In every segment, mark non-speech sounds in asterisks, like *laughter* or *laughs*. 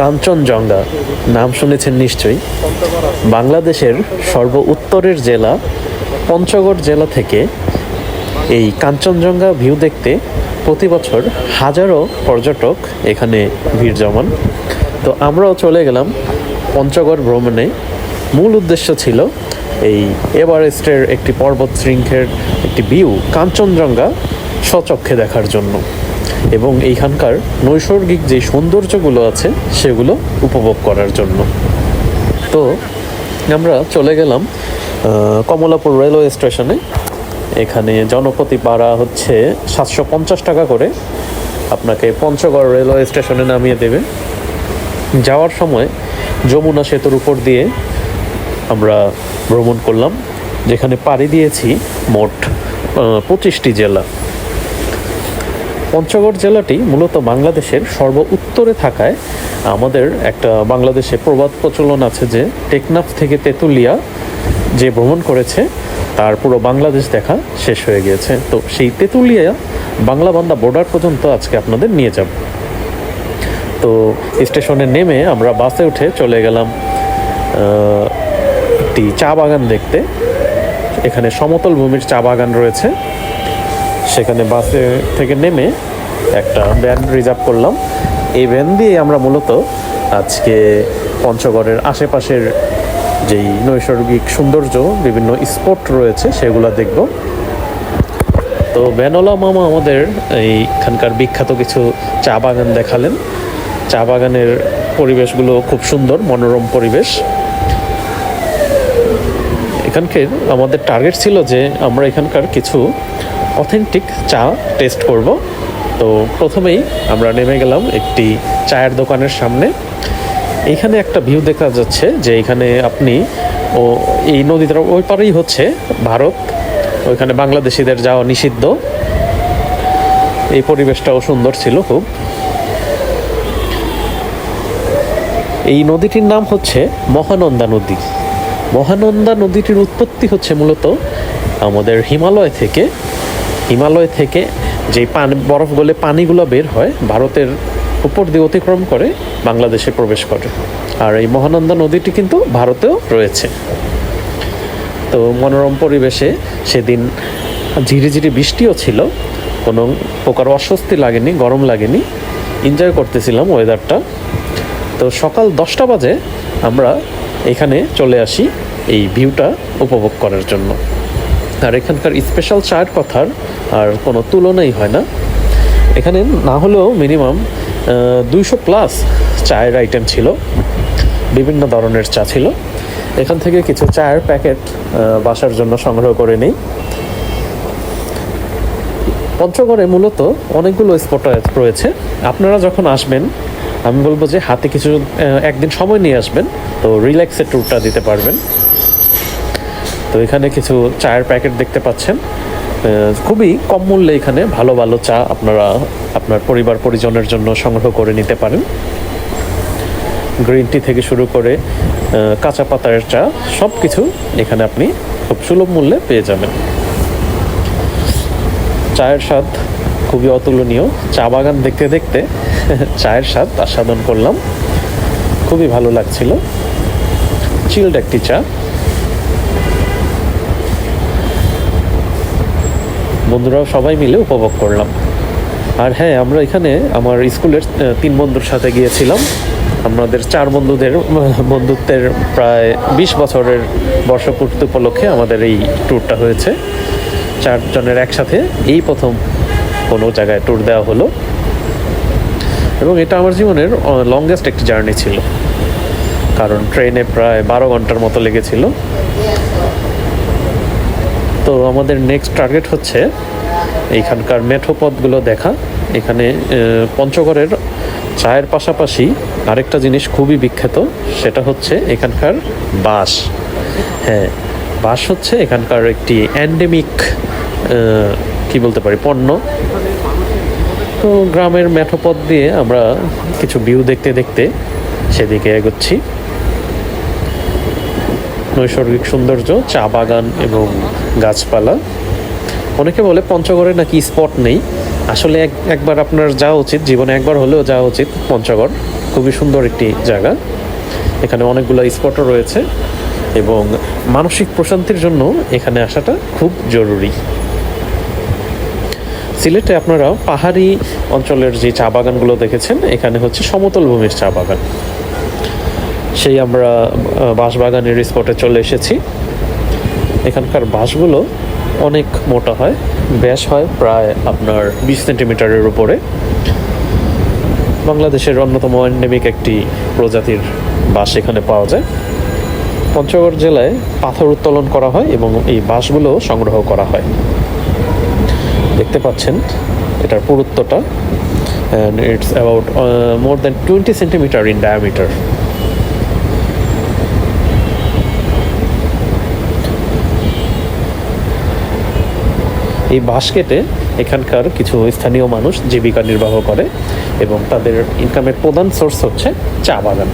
কাঞ্চনজঙ্ঘা নাম শুনেছেন নিশ্চয়ই। বাংলাদেশের সর্ব উত্তরের জেলা পঞ্চগড় জেলা থেকে এই কাঞ্চনজঙ্ঘা ভিউ দেখতে প্রতি বছর হাজারো পর্যটক এখানে ভিড় জমান। তো আমরাও চলে গেলাম পঞ্চগড় ভ্রমণে। মূল উদ্দেশ্য ছিল এই এভারেস্টের একটি পর্বত শৃঙ্খের একটি ভিউ কাঞ্চনজঙ্ঘা স্বচক্ষে দেখার জন্য। এবং এইখানকার নৈসর্গিক যে সৌন্দর্যগুলো আছে, সেগুলো উপভোগ করার জন্য। তো, আমরা চলে গেলাম কমলাপুর রেলওয়ে স্টেশনে। এখানে জনপতি পাড়া হচ্ছে সাতশো পঞ্চাশ টাকা করে। আপনাকে পঞ্চগড় রেলওয়ে স্টেশনে নামিয়ে দেবে। যাওয়ার সময় যমুনা সেতুর উপর দিয়ে আমরা ভ্রমণ করলাম, যেখানে পাড়ি দিয়েছি মোট পঁচিশটি জেলা। পঞ্চগড় জেলাটি মূলত বাংলাদেশের সর্ব উত্তরে থাকায় আমাদের একটা বাংলাদেশে প্রবাদ প্রচলন আছে যে টেকনাফ থেকে তেঁতুলিয়া যে ভ্রমণ করেছে, তার পুরো বাংলাদেশ দেখা শেষ হয়ে গিয়েছে। তো সেই তেঁতুলিয়া বাংলা বান্দা বর্ডার পর্যন্ত আজকে আপনাদের নিয়ে যাব। তো স্টেশনে নেমে আমরা বাসে উঠে চলে গেলাম একটি চা বাগান দেখতে। এখানে সমতল ভূমির চা বাগান রয়েছে। সেখানে বাসে থেকে নেমে একটা ভ্যান রিজার্ভ করলাম। এই ভ্যান দিয়ে আমরা মূলত আজকে পঞ্চগড়ের আশেপাশের যেই নৈসর্গিক সৌন্দর্য, বিভিন্ন স্পট রয়েছে, সেগুলো দেখব। তো ভ্যানওয়ালা মামা আমাদের এইখানকার বিখ্যাত কিছু চা বাগান দেখালেন। চা বাগানের পরিবেশগুলো খুব সুন্দর, মনোরম পরিবেশ। এখানকার আমাদের টার্গেট ছিল যে আমরা এখানকার কিছু অথেন্টিক চা টেস্ট করব। তো প্রথমেই আমরা নেমে গেলাম একটি চায়ের দোকানের সামনে। এখানে একটা ভিউ দেখা যাচ্ছে যে এখানে আপনি ও এই নদীটার ওই পারেই হচ্ছে ভারত। ওইখানে বাংলাদেশিদের যাওয়া নিষিদ্ধ। এই পরিবেশটাও সুন্দর ছিল খুব। এই নদীটির নাম হচ্ছে মহানন্দা নদী। মহানন্দা নদীটির উৎপত্তি হচ্ছে মূলত আমাদের হিমালয় থেকে হিমালয় থেকে যে পানি, বরফ গলে পানিগুলো বের হয়, ভারতের উপর দিয়ে অতিক্রম করে বাংলাদেশে প্রবেশ করে। আর এই মহানন্দা নদীটি কিন্তু ভারতেও রয়েছে। তো মনোরম পরিবেশে সেদিন ঝিরিঝিরি বৃষ্টিও ছিল। কোনো প্রকার অস্বস্তি লাগেনি, গরম লাগেনি। এনজয় করতেছিলাম ওয়েদারটা তো সকাল দশটা বাজে আমরা এখানে চলে আসি এই ভিউটা উপভোগ করার জন্য। আর এখানকার স্পেশাল চায়ের কথার আর কোনো তুলনাই হয় না। এখানে না হলেও মিনিমাম দুইশো প্লাস চায়ের আইটেম ছিল, বিভিন্ন ধরনের চা ছিল। এখান থেকে কিছু চায়ের প্যাকেট বাসার জন্য সংগ্রহ করে নিই। পঞ্চগড়ে মূলত অনেকগুলো স্পট রয়েছে। আপনারা যখন আসবেন, আমি বলব যে হাতে কিছু একদিন সময় নিয়ে আসবেন, তো রিল্যাক্সের ট্যুরটা দিতে পারবেন। তো এখানে কিছু চায়ের প্যাকেট দেখতে পাচ্ছেন। খুবই কম মূল্যে এখানে ভালো ভালো চা আপনারা আপনার পরিবার পরিজনের জন্য সংগ্রহ করে নিতে পারেন। গ্রিন টি থেকে শুরু করে কাঁচা পাতার চা সব কিছু এখানে আপনি খুব সুলভ মূল্যে পেয়ে যাবেন। চায়ের স্বাদ খুবই অতুলনীয়। চা বাগান দেখতে দেখতে *laughs* চায়ের স্বাদ আস্বাদন করলাম। খুবই ভালো লাগছিল। চিল্ড একটি চা। বন্ধুরাও সবাই মিলে উপভোগ করলাম। আর হ্যাঁ আমরা এখানে আমার স্কুলের তিন বন্ধুর সাথে গিয়েছিলাম। আমাদের চার বন্ধুদের, *laughs* বন্ধুত্বের প্রায় বিশ বছরের বর্ষপূর্তি উপলক্ষে আমাদের এই ট্যুরটা হয়েছে। চারজনের একসাথে এই প্রথম কোনো জায়গায় ট্যুর দেওয়া হলো। এবং এটা আমার জীবনের লংগেস্ট একটি জার্নি ছিল। কারণ ট্রেনে প্রায় বারো ঘণ্টার মতো লেগেছিল। তো আমাদের নেক্সট টার্গেট হচ্ছে এইখানকার মেঠো পথগুলো দেখা। এখানে পঞ্চগড়ের চায়ের পাশাপাশি আরেকটা জিনিস খুবই বিখ্যাত, সেটা হচ্ছে এখানকার বাঁশ হ্যাঁ বাঁশ হচ্ছে এখানকার একটি অ্যান্ডেমিক কি বলতে পারি, পণ্য। তো গ্রামের মেঠোপথ দিয়ে আমরা কিছু ভিউ দেখতে দেখতে সেদিকে এগোচ্ছি। নৈসর্গিক সৌন্দর্য, চা বাগান এবং গাছপালা। অনেকে বলে পঞ্চগড়ে নাকি স্পট নেই। আসলে এক একবার আপনার যাওয়া উচিত, জীবনে একবার হলেও যাওয়া উচিত পঞ্চগড়। খুবই সুন্দর একটি জায়গা। এখানে অনেকগুলো স্পটও রয়েছে এবং মানসিক প্রশান্তির জন্য এখানে আসাটা খুব জরুরি। সিলেটে আপনারা পাহাড়ি অঞ্চলের যে চা বাগানগুলো দেখেছেন, এখানে হচ্ছে সমতল ভূমির চা বাগান। সেই আমরা বাঁশবাগানের স্পটে চলে এসেছি। এখানকার বাঁশগুলো অনেক মোটা হয়, ব্যাস হয় প্রায় আপনার বিশ সেন্টিমিটারের উপরে। বাংলাদেশের অন্যতম এন্ডেমিক একটি প্রজাতির বাঁশ এখানে পাওয়া যায়। পঞ্চগড় জেলায় পাথর উত্তোলন করা হয় এবং এই বাঁশগুলো সংগ্রহ করা হয়। দেখতে পাচ্ছেন, এটার পুরুত্বটা and it's about more than twenty centimetre in diameter এই বাঁশ কেটে এখানকার কিছু স্থানীয় মানুষ জীবিকা নির্বাহ করে এবং তাদের ইনকামের প্রধান সোর্স হচ্ছে চা বাগান।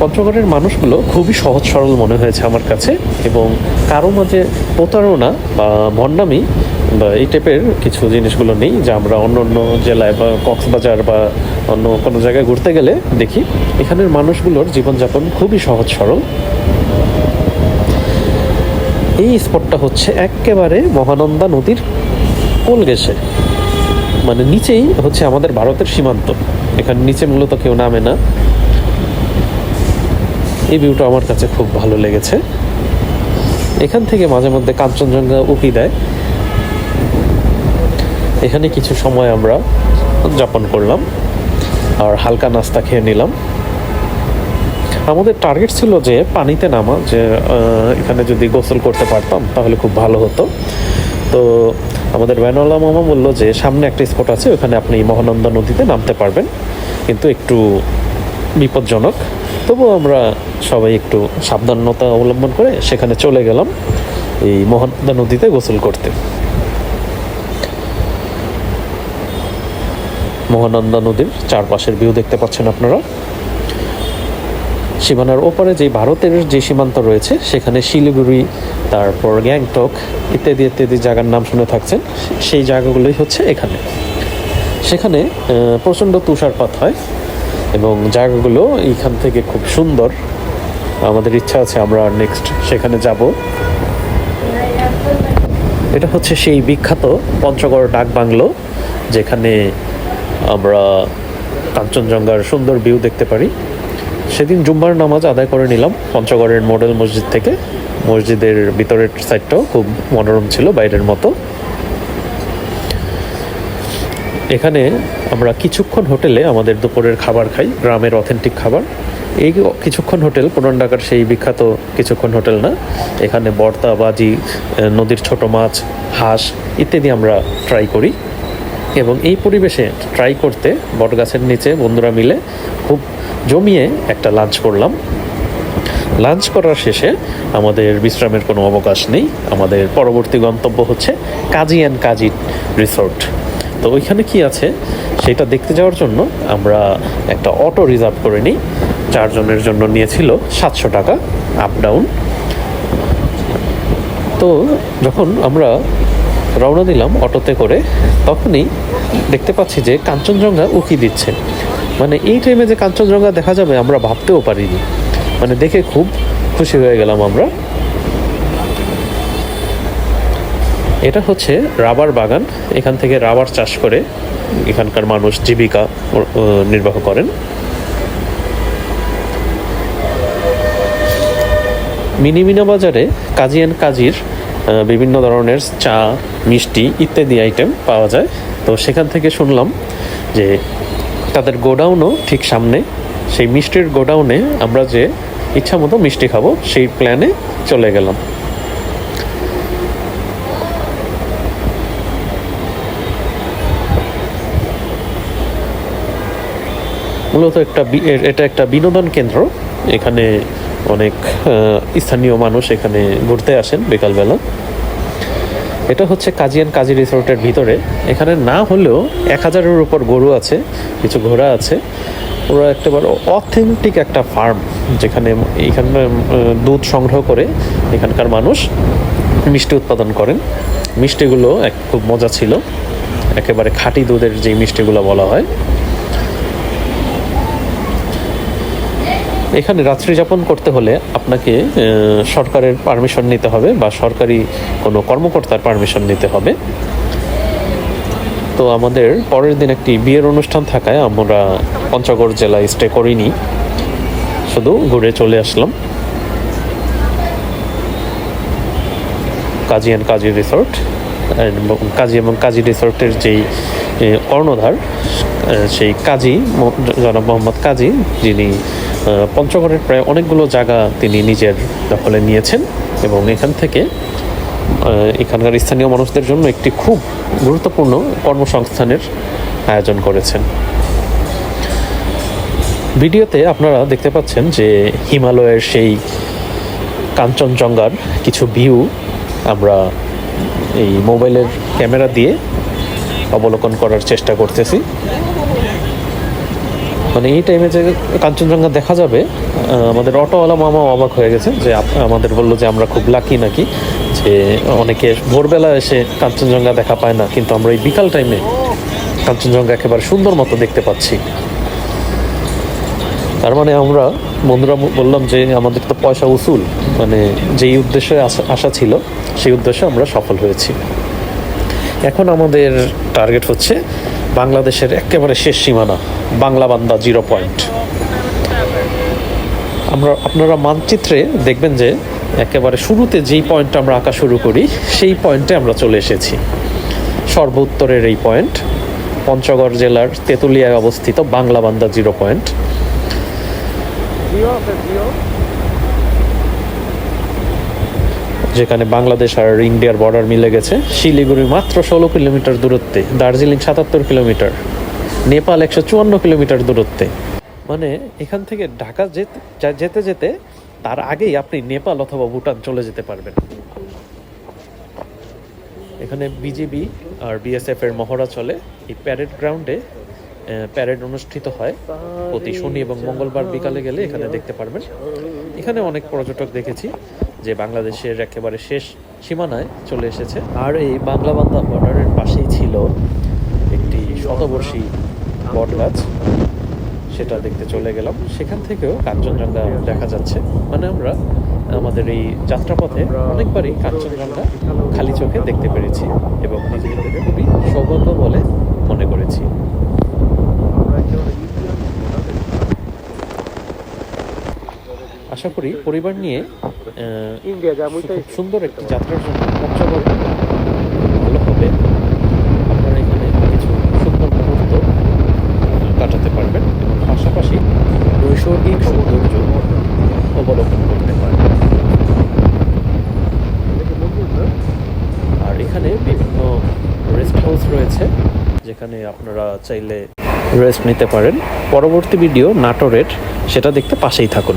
পঞ্চগড়ের মানুষগুলো খুবই সহজ সরল মনে হয়েছে আমার কাছে এবং কারও মাঝে প্রতারণা বা ভণ্ডামি বা এই টাইপের কিছু জিনিসগুলো নেই যা আমরা অন্য অন্য জেলায় বা কক্সবাজার বা অন্য কোনো জায়গায় ঘুরতে গেলে দেখি। এখানের মানুষগুলোর জীবনযাপন খুবই সহজ সরল। এই স্পটটা হচ্ছে একেবারে মহানন্দা নদীর কোল গেছে মানে নিচেই হচ্ছে আমাদের ভারতের সীমান্ত। এখানে নিচে মূলত কেউ নামে না। এই ভিউটা আমার কাছে খুব ভালো লেগেছে। এখান থেকে মাঝে মধ্যে কাঞ্চনজঙ্ঘা উকি দেয়। এখানে কিছু সময় আমরা যাপন করলাম। আর হালকা নাস্তা খেয়ে নিলাম। আমাদের টার্গেট ছিল যে পানিতে নামা, যে এখানে যদি গোসল করতে পারতাম তাহলে খুব ভালো হতো। তো আমাদের ভ্যানওয়ালা মামা বলল যে, সামনে একটা স্পট আছে, ওখানে আপনি মহানন্দা নদীতে নামতে পারবেন। কিন্তু একটু বিপজ্জনক। তবুও আমরা সবাই একটু সাবধানতা অবলম্বন করে সেখানে চলে গেলাম এই মহানন্দা নদীতে গোসল করতে। মহানন্দা নদীর চারপাশের ভিউ দেখতে পাচ্ছেন আপনারা। সীমানার ওপারে যে ভারতের যে সীমান্ত রয়েছে, সেখানে শিলিগুড়ি, তারপর গ্যাংটক ইত্যাদি ইত্যাদি জায়গার নাম শুনে থাকছেন। সেই জায়গাগুলোই হচ্ছে এখানে। সেখানে প্রচণ্ড তুষারপাত হয় এবং জায়গাগুলো এইখান থেকে খুব সুন্দর। আমাদের ইচ্ছা আছে আমরা নেক্সট সেখানে যাব। এটা হচ্ছে সেই বিখ্যাত পঞ্চগড় ডাক বাংলো, যেখানে আমরা কাঞ্চনজঙ্ঘার সুন্দর ভিউ দেখতে পারি। সেদিন জুম্মার নামাজ আদায় করে নিলাম। পঞ্চগড়ের মডেল মসজিদ থেকে। মসজিদের ভিতরের সাইডটাও খুব মনোরম ছিল, বাইরের মতো। এখানে আমরা কিছুক্ষণ হোটেলে আমাদের দুপুরের খাবার খাই, গ্রামের অথেন্টিক খাবার। এই কিছুক্ষণ হোটেল, পুরান ঢাকার সেই বিখ্যাত কিছুক্ষণ হোটেল না। এখানে বর্তা, বাজি নদীর ছোট মাছ, হাঁস ইত্যাদি আমরা ট্রাই করি। এবং এই পরিবেশে ট্রাই করতে বটগাছের নিচে বন্ধুরা মিলে খুব জমিয়ে একটা লাঞ্চ করলাম। লাঞ্চ করার শেষে আমাদের বিশ্রামের কোনো অবকাশ নেই। আমাদের পরবর্তী গন্তব্য হচ্ছে কাজী অ্যান্ড কাজী রিসোর্ট। তো ওইখানে কি আছে সেটা দেখতে যাওয়ার জন্য আমরা একটা অটো রিজার্ভ করে নিই। চারজনের জন্য নিয়েছিল সাতশো টাকা আপ ডাউন তো যখন আমরা রওনা দিলাম অটোতে করে, তখনই দেখতে পাচ্ছি যে কাঞ্চনজঙ্ঘা উকি দিচ্ছে। মানে এই টাইমে যে কাঞ্চনজঙ্ঘা দেখা যাবে, আমরা ভাবতেও পারিনি। মানে দেখে খুব খুশি হয়ে গেলাম আমরা। এটা হচ্ছে রাবার বাগান। এখান থেকে রাবার চাষ করে এখানকার মানুষ জীবিকা নির্বাহ করেন। মিনি মিনা বাজারে কাজী অ্যান্ড কাজীর বিভিন্ন ধরনের চা, মিষ্টি ইত্যাদি আইটেম পাওয়া যায়। তো সেখান থেকে শুনলাম যে তাদের গোডাউনও ঠিক সামনে। সেই মিষ্টির গোডাউনে আমরা যে ইচ্ছা মতো মিষ্টি খাব, সেই প্ল্যানে চলে গেলাম। মূলত একটা এটা একটা বিনোদন কেন্দ্র। এখানে অনেক স্থানীয় মানুষ এখানে ঘুরতে আসেন বিকালবেলা। এটা হচ্ছে কাজিয়ান কাজী রিসোর্টের ভিতরে। এখানে না হলেও এক হাজারের উপর গরু আছে, কিছু ঘোড়া আছে। ওরা একেবারে অথেন্টিক একটা ফার্ম যেখানে এখানে দুধ সংগ্রহ করে এখানকার মানুষ মিষ্টি উৎপাদন করেন। মিষ্টিগুলো এক খুব মজা ছিল। একেবারে খাঁটি দুধের যে মিষ্টিগুলো বলা হয়। এখানে রাত্রি যাপন করতে হলে আপনাকে সরকারের পারমিশন নিতে হবে বা সরকারি কোনো কর্মকর্তার পারমিশন নিতে হবে। তো আমাদের পরের দিন একটি বিয়ের অনুষ্ঠান থাকায় আমরা পঞ্চগড় জেলায় স্টে করিনি। শুধু ঘুরে চলে আসলাম। কাজী অ্যান্ড কাজী রিসোর্ট কাজী এবং কাজী রিসোর্টের যেই কর্ণধার সেই কাজী জনাব মোহাম্মদ কাজী, যিনি পঞ্চগড়ের প্রায় অনেকগুলো জায়গা তিনি নিজের দখলে নিয়েছেন এবং এখান থেকে এখানকার স্থানীয় মানুষদের জন্য একটি খুব গুরুত্বপূর্ণ কর্মসংস্থানের আয়োজন করেছেন। ভিডিওতে আপনারা দেখতে পাচ্ছেন যে হিমালয়ের সেই কাঞ্চনজঙ্ঘার কিছু ভিউ আমরা এই মোবাইলের ক্যামেরা দিয়ে অবলোকন করার চেষ্টা করতেছি। মানে এই টাইমে যে কাঞ্চনজঙ্ঘা দেখা যাবে আমাদের অটোওয়ালা মামা অবাক হয়ে গেছে যে আমাদের বলল যে আমরা খুব লাকি নাকি, যে অনেকে ভোরবেলা এসে কাঞ্চনজঙ্ঘা দেখা পায় না, কিন্তু আমরা এই বিকাল টাইমে কাঞ্চনজঙ্ঘা একেবারে সুন্দর মতো দেখতে পাচ্ছি। তার মানে আমরা বন্ধুরা বললাম যে আমাদের তো পয়সা উসুল মানে যেই উদ্দেশ্যে আসা- ছিল, সেই উদ্দেশ্যে আমরা সফল হয়েছি। এখন আমাদের টার্গেট হচ্ছে বাংলাদেশের একেবারে শেষ সীমানা, বাংলা বান্দা জিরো পয়েন্ট। আমরা, আপনারা মানচিত্রে দেখবেন যে একেবারে শুরুতে যেই পয়েন্টটা আমরা আঁকা শুরু করি, সেই পয়েন্টে আমরা চলে এসেছি। সর্ব উত্তরের এই পয়েন্ট, পঞ্চগড় জেলার তেঁতুলিয়ায় অবস্থিত বাংলা বান্দা জিরো পয়েন্ট। যেখানে বাংলাদেশ আর ইন্ডিয়ার বর্ডার মিলে গেছে। শিলিগুড়ি মাত্র ষোলো কিলোমিটার দূরত্বে, দার্জিলিং সাতাত্তর কিলোমিটার, নেপাল একশো চুয়ান্ন কিলোমিটার দূরত্বে। মানে এখান থেকে ঢাকা যেতে যেতে যেতে তার আগেই আপনি নেপাল অথবা ভুটান চলে যেতে পারবেন। এখানে বিজেপি আর বিএসএফ এর মহড়া চলে। এই প্যারেড গ্রাউন্ডে প্যারেড অনুষ্ঠিত হয়। প্রতি শনি এবং মঙ্গলবার বিকালে গেলে এখানে দেখতে পারবেন। এখানে অনেক পর্যটক দেখেছি। যে বাংলাদেশের একেবারে শেষ সীমানায় চলে এসেছে। আর এই বাংলা বান্দা বর্ডারের পাশেই ছিল একটি শতবর্ষী বট গাছ। সেটা দেখতে চলে গেলাম। সেখান থেকেও কাঞ্চনজঙ্ঘা দেখা যাচ্ছে। মানে আমরা আমাদের এই যাত্রাপথে অনেকবারই কাঞ্চনজঙ্ঘা খালি চোখে দেখতে পেরেছি এবং নিজেদের খুবই সৌভাগ্য বলে মনে করেছি। আশা করি পরিবার নিয়ে আহ, খুব সুন্দর একটি যাত্রার জন্য পঞ্চগড় ভালো হবে। আপনারা এখানে কিছু সুন্দর মুহূর্ত কাটাতে পারবেন এবং পাশাপাশি নৈসর্গিক সৌন্দর্য অবলোকন করতে পারবেন। আর এখানে বিভিন্ন রেস্ট হাউস রয়েছে যেখানে আপনারা চাইলে রেস্ট নিতে পারেন। পরবর্তী ভিডিও নাটোরের সেটা দেখতে পাশেই থাকুন।